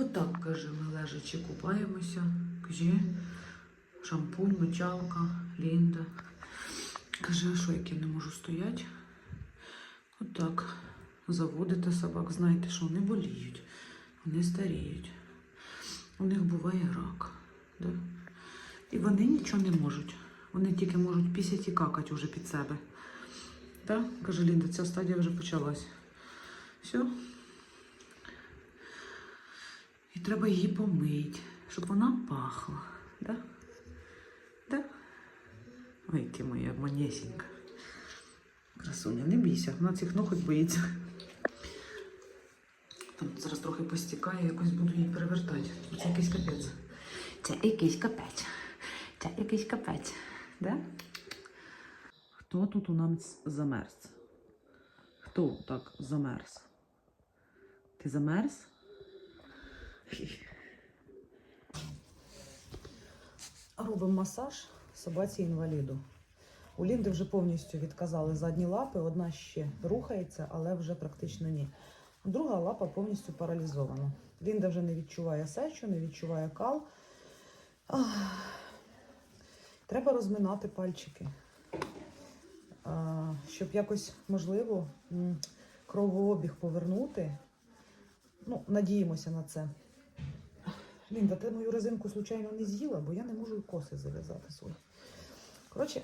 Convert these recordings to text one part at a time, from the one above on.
Отак, каже, ми лежачи купаємося. Каже, шампунь, мочалка, Лінда. Каже, а що як я не можу стояти. Отак. Заводите собак, знаєте, що вони боліють, вони старіють. У них буває рак. Да? І вони нічого не можуть. Вони тільки можуть пісять і какати вже під себе. Так? Каже Лінда, ця стадія вже почалась. Все. І треба її помити, щоб вона пахла. Да? Да? Ой, ти моя манесенька. Красуня, не бійся, вона цих ноготь боїться. Там зараз трохи постікає, якось буду її перевертати. Це якийсь капець. Це якийсь капець. Це якийсь капець. Да? Хто тут у нас замерз? Хто так замерз? Ти замерз? Робимо масаж собаці інваліду. У Лінди вже повністю відказали задні лапи, одна ще рухається, але вже практично ні. Друга лапа повністю паралізована. Лінда вже не відчуває сечу, не відчуває кал. Ах. Треба розминати пальчики, А, щоб якось можливо кровообіг повернути. Ну, надіємося на це. Лінда, ти мою резинку случайно не з'їла, бо я не можу коси зав'язати свої. Коротше,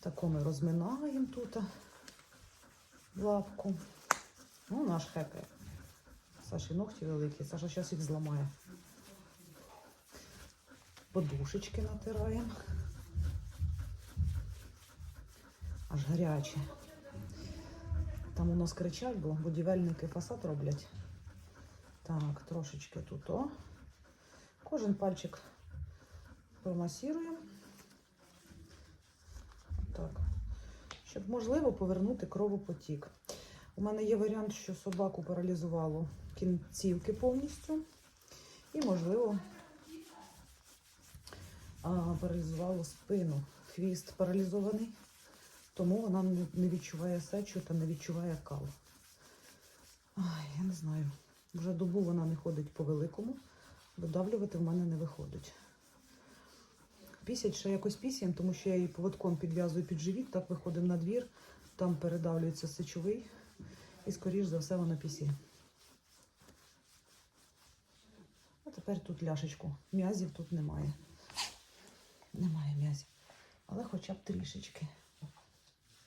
тако ми розминаємо тут лапку. Ну, наш хепе. Саші ногті великі, Саша зараз їх зламає. Подушечки натираємо. Аж гаряче. Там у нас кричать, бо будівельники фасад роблять. Так, трошечки тут о. Кожен пальчик промасіруємо. Так. Щоб можливо повернути кровопотік. У мене є варіант, що собаку паралізувало кінцівки повністю. І, можливо, паралізувало спину. Хвіст паралізований, тому вона не- відчуває сечу та не відчуває кал. Ай, я не знаю. Вже добу вона не ходить по великому, видавлювати в мене не виходить. Пісять ще якось пісяємо, тому що я її поводком підв'язую під живіт, так виходимо на двір, там передавлюється сечовий, і, скоріш за все, вона пісє. А тепер тут ляшечку. М'язів тут немає. Немає м'язів. Але хоча б трішечки.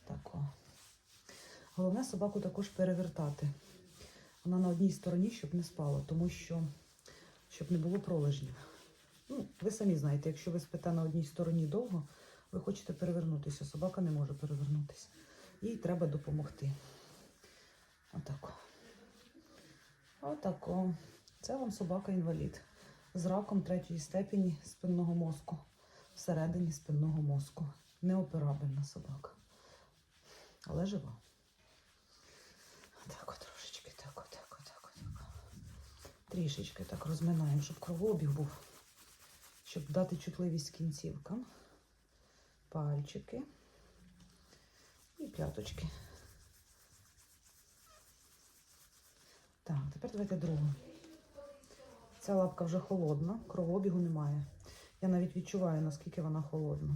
Тако. Головне собаку також перевертати. Вона на одній стороні, щоб не спала, тому що щоб не було пролежнів. Ну, ви самі знаєте, якщо ви спите на одній стороні довго, ви хочете перевернутися. Собака не може перевернутися. Їй треба допомогти. Отако. Отако. Це вам собака-інвалід. З раком третьої степені спинного мозку. Всередині спинного мозку. Неоперабельна собака. Але жива. Так, от трошечки, так, от, так, от, так, от, так. Трішечки так розминаємо, щоб кровообіг був. Щоб дати чутливість кінцівкам. Пальчики і п'яточки. Так, тепер давайте другу. Ця лапка вже холодна, кровообігу немає. Я навіть відчуваю, наскільки вона холодна.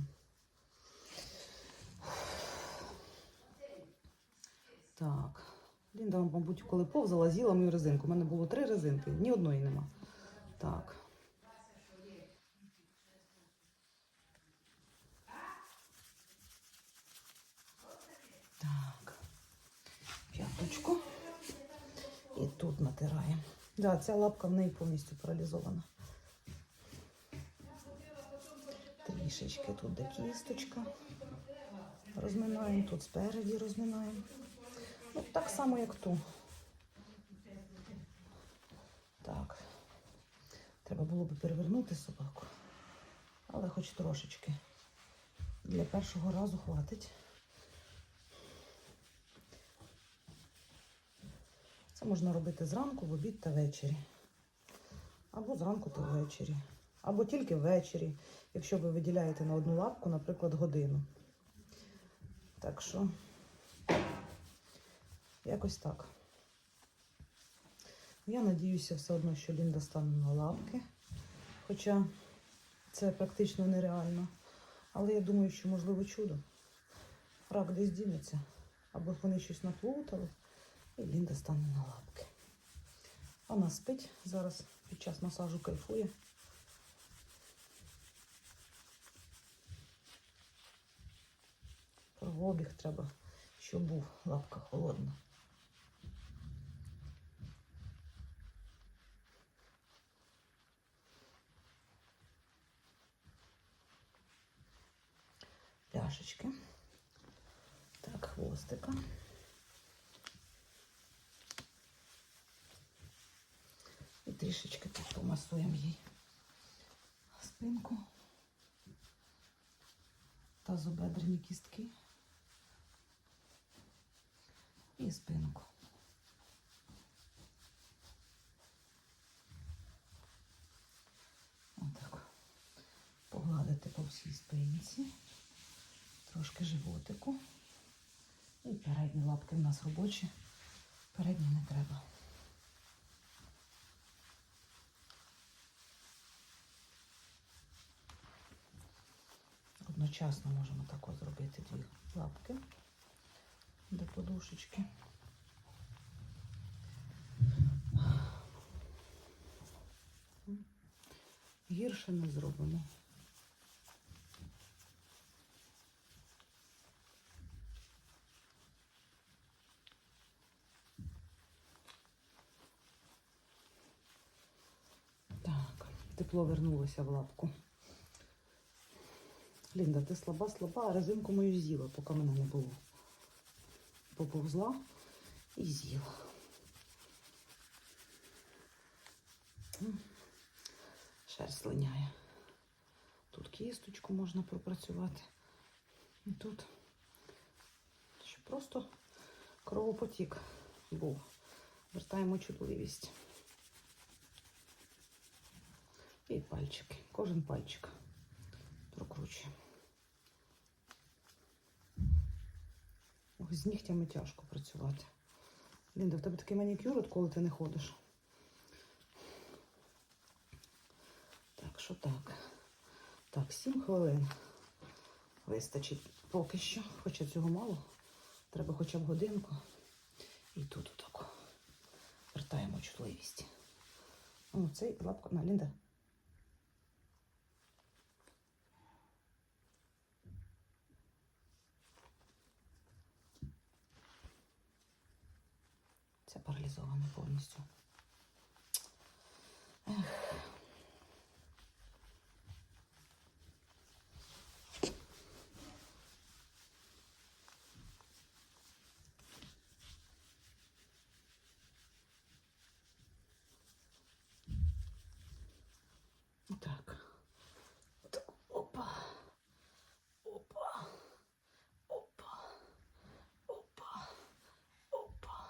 Так. Лінда, мабуть, коли повзала, з'їла мою резинку. У мене було три резинки, ні одної нема. Так. Так. П'яточку. І тут натираємо. Да, ця лапка в неї повністю паралізована. Трішечки тут де кісточка. Розминаємо, тут спереді розминаємо. Ну, так само, як ту. Так. Треба було би перевернути собаку. Але хоч трошечки. Для першого разу хватить. Це можна робити зранку, в обід та ввечері. Або зранку та ввечері. Або тільки ввечері, якщо ви виділяєте на одну лапку, наприклад, годину. Так що, якось так. Я надіюся все одно, що Лінда стане на лапки. Хоча це практично нереально. Але я думаю, що можливо чудо. Рак десь дінеться. Або вони щось наплутали, і Лінда стане на лапки. Вона спить зараз під час масажу кайфує. Кровообіг треба, щоб був лапка холодна. Ляшечки. Так, хвостика. І трішечки так помасуємо їй спинку, тазобедрені кістки і спинку. Отак. Погладити по всій спинці, трошки животику. І передні лапки в нас робочі, передні не треба. Одночасно можемо так от зробити дві лапки до подушечки. Гірше не зробимо. Так, тепло вернулося в лапку. Лінда, ти слаба, слаба, а резинку мою з'їла, поки мене не було. Поповзла і з'їла. Шерсть линяє. Тут кісточку можна пропрацювати. І тут. Щоб просто кровопотік був. Вертаємо чутливість. І пальчики. Кожен пальчик прокручуємо. Ох, з нігтями тяжко працювати. Лінда, в тебе такий манікюр, от коли ти не ходиш. Так, що так? Так, 7 хвилин. Вистачить поки що, хоча цього мало. Треба хоча б годинку. І тут отак. Вертаємо чутливість. О, цей лапка. На, Лінда. Це паралізоване повністю. Ех. Так. Так. Опа. Опа. Опа. Опа. Опа.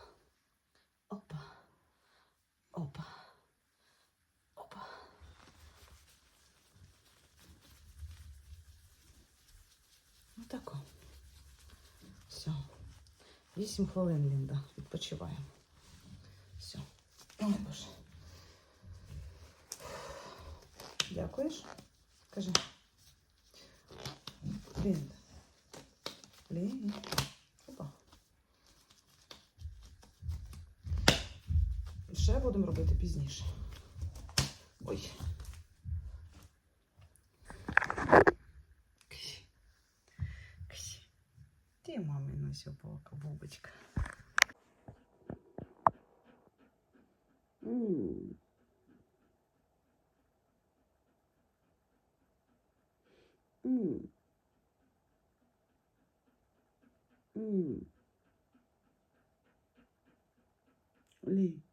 Опа. Опа. Опа. Отако. Все. Вісім хвилин, Лінда. Відпочиваємо. Все. Ой, Боже. Дякуєш? Кажи. Лінда. пізніше. Ой. Ксі. Ксі. Ти мамина сьобалка, бубочка. Mm. Mm. Mm. Olhei.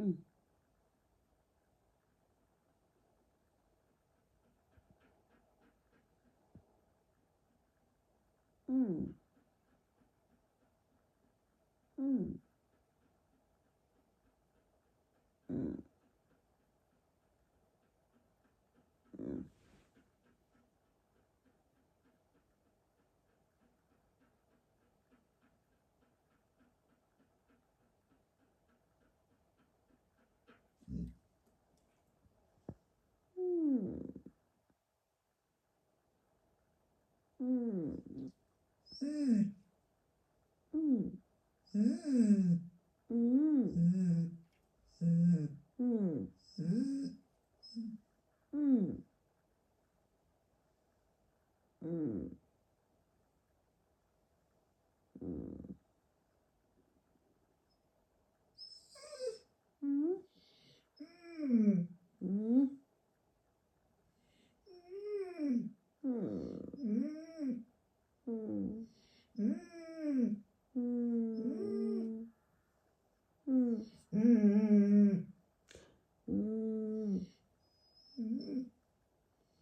嗯，嗯，嗯。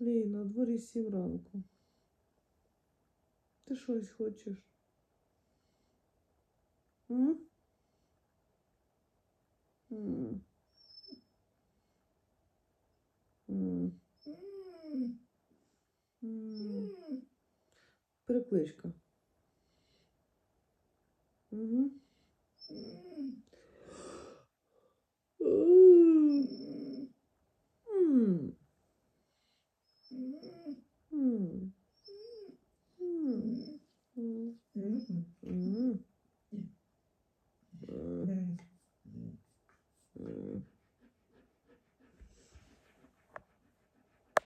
Блін, на дворі сім ранку. Ти щось хочеш? М? Перекличка. Угу.